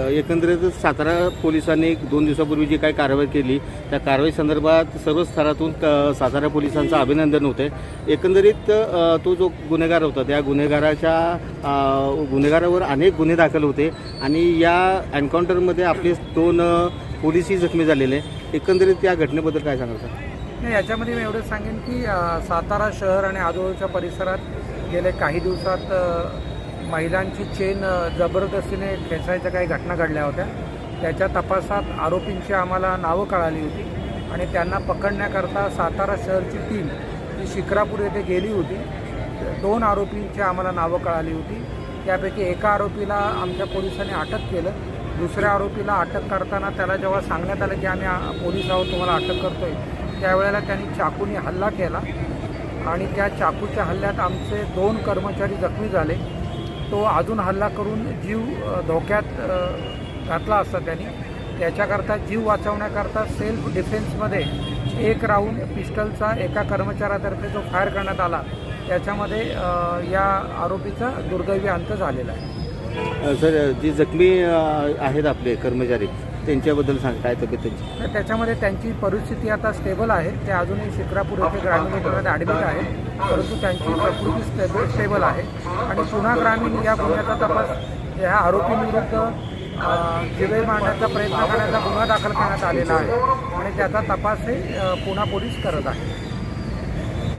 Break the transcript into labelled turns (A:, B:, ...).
A: एकंदरीत सातारा पोलिसांनी दोन दिवसापूर्वी जी काही कारवाई केली त्या कारवाई संदर्भात सर्व स्तरातून सातारा पोलिसांचं अभिनंदन होते. एकंदरीत तो जो गुन्हेगार होता त्या गुन्हेगाराच्या गुन्हेगारावर अनेक गुन्हे दाखल होते आणि या एन्काउंटरमध्ये आपले दोन पोलिसही जखमी झालेले. एकंदरीत या घटनेबद्दल काय सांगाल सर?
B: नाही याच्यामध्ये मी एवढंच सांगेन की सातारा शहर आणि आजूबाजूच्या परिसरात गेले काही दिवसात महिलांची चेन जबरदस्तीने खेचायच्या काही घटना घडल्या होत्या. त्याच्या तपासात आरोपींची आम्हाला नावं कळाली होती आणि त्यांना पकडण्याकरता सातारा शहरची टीम ही शिक्रापूर येथे गेली होती दोन आरोपींची आम्हाला नावं कळाली होती. त्यापैकी एका आरोपीला आमच्या पोलिसांनी अटक केलं. दुसऱ्या आरोपीला अटक करताना त्याला जेव्हा सांगण्यात आलं की आम्ही पोलीस आहोत तुम्हाला अटक करतोय त्यावेळेला त्यांनी चाकूने हल्ला केला आणि त्या चाकूच्या हल्ल्यात आमचे दोन कर्मचारी जखमी झाले. तो अजून हल्ला करून जीव धोक्यात घातला असता त्यांनी. त्याच्याकरता जीव वाचवण्याकरता सेल्फ डिफेन्समध्ये एक राऊंड पिस्टलचा एका कर्मचाऱ्यातर्फे जो फायर करण्यात आला त्याच्यामध्ये या आरोपीचा दुर्दैवी अंत झालेला आहे.
A: सर जी जखमी आहेत आपले कर्मचारी त्यांच्याबद्दल सांग काय तब्येत त्यांची?
B: तर त्याच्यामध्ये त्यांची परिस्थिती आता स्टेबल आहे. ते अजूनही शिक्रापूर येथे ग्रामीण रुग्णालयात ॲडमिट आहेत परंतु त्यांची प्रकृती स्टेबल स्टेबल आहे. आणि पुन्हा ग्रामीण या गुन्ह्याचा तपास या आरोपींविरुद्ध जिवे मारण्याचा प्रयत्न करण्याचा गुन्हा दाखल करण्यात आलेला आहे. आणि त्याचा तपास हे पुणा पोलीस करत आहे.